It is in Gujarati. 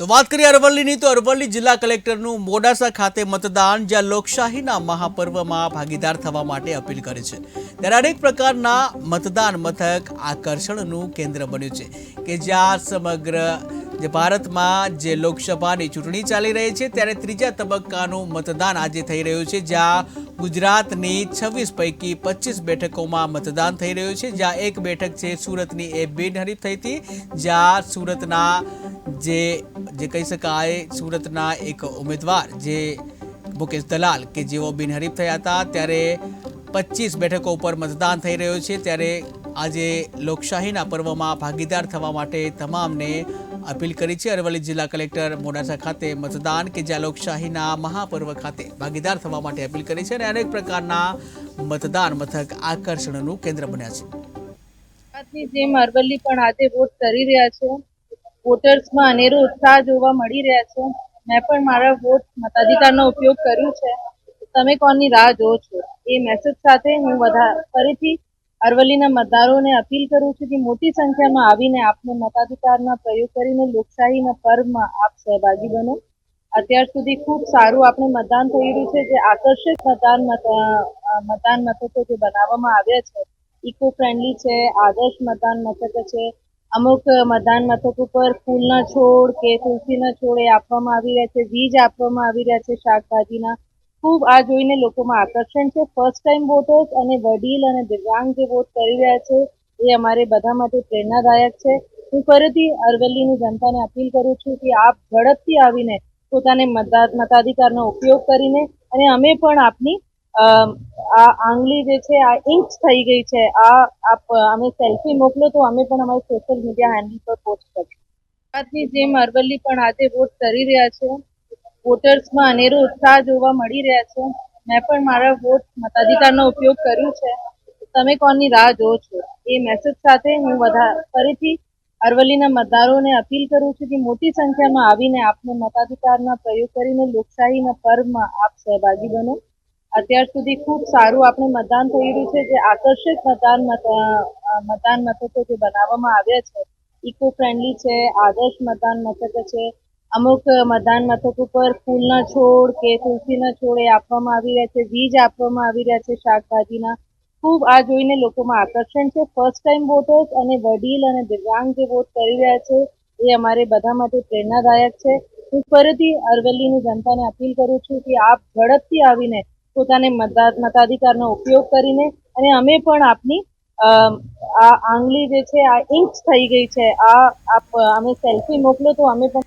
તો વાત કરીએ અરવલ્લીની, તો અરવલ્લી જિલ્લા કલેક્ટરનું મોડાસા ખાતે મતદાન, જ્યાં લોકશાહીના મહાપર્વમાં ભાગીદાર થવા માટે અપીલ કરે છે. ત્યારે અનેક પ્રકારના મતદાન મથક આકર્ષણનું કેન્દ્ર બન્યું છે કે જ્યાં સમગ્ર જે ભારતમાં જે લોકસભાની ચૂંટણી ચાલી રહી છે, ત્યારે ત્રીજા તબક્કાનું મતદાન આજે થઈ રહ્યું છે, જ્યાં ગુજરાતની છવ્વીસ પૈકી પચીસ બેઠકોમાં મતદાન થઈ રહ્યું છે, જ્યાં એક બેઠક છે સુરતની એ બિનહરીફ થઈ હતી, જ્યાં સુરતના જે જે કહી શકાય સુરતના એક ઉમેદવાર જે મુકેશ દલાલ કે જેઓ બિનહરીફ થયા હતા, ત્યારે પચીસ બેઠકો ઉપર મતદાન થઈ રહ્યું છે. ત્યારે આજે લોકશાહીના પર્વમાં ભાગીદાર થવા માટે તમામને અપીલ કરી છે. અરવલ્લી જિલ્લા કલેક્ટર મોડાસા ખાતે મતદાન કે જ્યાં લોકશાહીના મહાપર્વ ખાતે ભાગીદાર થવા માટે અપીલ કરી છે અને અનેક પ્રકારના મતદાન મથક આકર્ષણનું કેન્દ્ર બન્યા છે. આજની જેમ અરવલ્લી પણ આજે વોટ કરી રહ્યા છે. વોટર્સમાં અનેરો ઉત્સાહ જોવા મળી રહ્યા છે. મેં પણ મારા વોટ મતાધિકારનો ઉપયોગ કર્યો છે. તમે કોની રાહ જોવો છો? એ મેસેજ સાથે હું વધા, ફરીથી અરવલ્લીના મતદારોને અપીલ કરું છું કે મોટી સંખ્યામાં આવીને આપને મતાધિકારના પ્રયોગ કરીને લોકશાહીના પર્વમાં આપ સહભાગી બનો. અત્યાર સુધી ખૂબ સારું આપણે મતદાન થઈ રહ્યું છે. જે આકર્ષક મતદાન મત મતદાન મથકો જે બનાવવામાં આવ્યા છે ઇકો ફ્રેન્ડલી છે, આદર્શ મતદાન મથક છે અમુક મતદાન મથક ઉપર ફૂલના છોડ કે તુલસીના છોડ એ આપવામાં આવી રહ્યા છે બીજ આપવામાં આવી રહ્યા છે શાકભાજીના. ખૂબ આ જોઈને લોકોમાં આકર્ષણ છે. ફર્સ્ટ ટાઈમ વોટર્સ અને વડીલ અને દિવ્યાંગ જે વોટ કરી રહ્યા છે, એ અમારે બધા માટે પ્રેરણાદાયક છે. હું ફરીથી અરવલ્લીની જનતાને અપીલ કરું છું કે આપ ઝડપથી આવીને પોતાને મતાધિકારનો ઉપયોગ કરીને અને અમે પણ આપની આ આંગળી જે છે, આ ઇંચ થઈ ગઈ છે. આ આપ, અમે સેલ્ફી મોકલો તો અમે પણ અમારી સોશિયલ મીડિયા હેન્ડલ પર પોસ્ટ કરીશું. ગુજરાતની જેમ અરવલ્લી પણ આજે વોટ કરી રહ્યા છે. વોટર્સમાં અનેરો ઉત્સાહ જોવા મળી રહ્યા છે. મેં પણ મારા વોટ મતાધિકારનો ઉપયોગ કર્યો છે. તમે કોની રાહ જોવો છો? એ મેસેજ સાથે હું વધા ફરીથી અરવલ્લીના મતદારોને અપીલ કરું છું કે મોટી સંખ્યામાં આવીને આપને મતાધિકારના પ્રયોગ કરીને લોકશાહીના પર્વમાં આપ સહભાગી બનો. અત્યાર સુધી ખૂબ સારું આપણે મતદાન થઈ રહ્યું છે. જે આકર્ષક મતદાન મતદાન મથકો જે બનાવવામાં આવ્યા છે ઇકો ફ્રેન્ડલી છે, આદર્શ મતદાન મથક છે, અમુક મતદાન મથક ઉપર ફૂલના છોડ કે તુલસીના છોડ એ આપવામાં આવી રહ્યા છે બીજ આપવામાં આવી રહ્યા છે શાકભાજીના. ખૂબ આ જોઈને લોકોમાં આકર્ષણ છે. ફર્સ્ટ ટાઈમ વોટર્સ અને વડીલ અને દિવ્યાંગ જે વોટ કરી રહ્યા છે, એ અમારે બધા માટે પ્રેરણાદાયક છે. હું ફરીથી અરવલ્લીની જનતાને અપીલ કરું છું કે આપ ઝડપથી આવીને પોતાને મતાધિકારનો ઉપયોગ કરીને અને અમે પણ આપની આ આંગળી જે છે, આ ઇંચ થઈ ગઈ છે, આ અમે સેલ્ફી મોકલો તો અમે પણ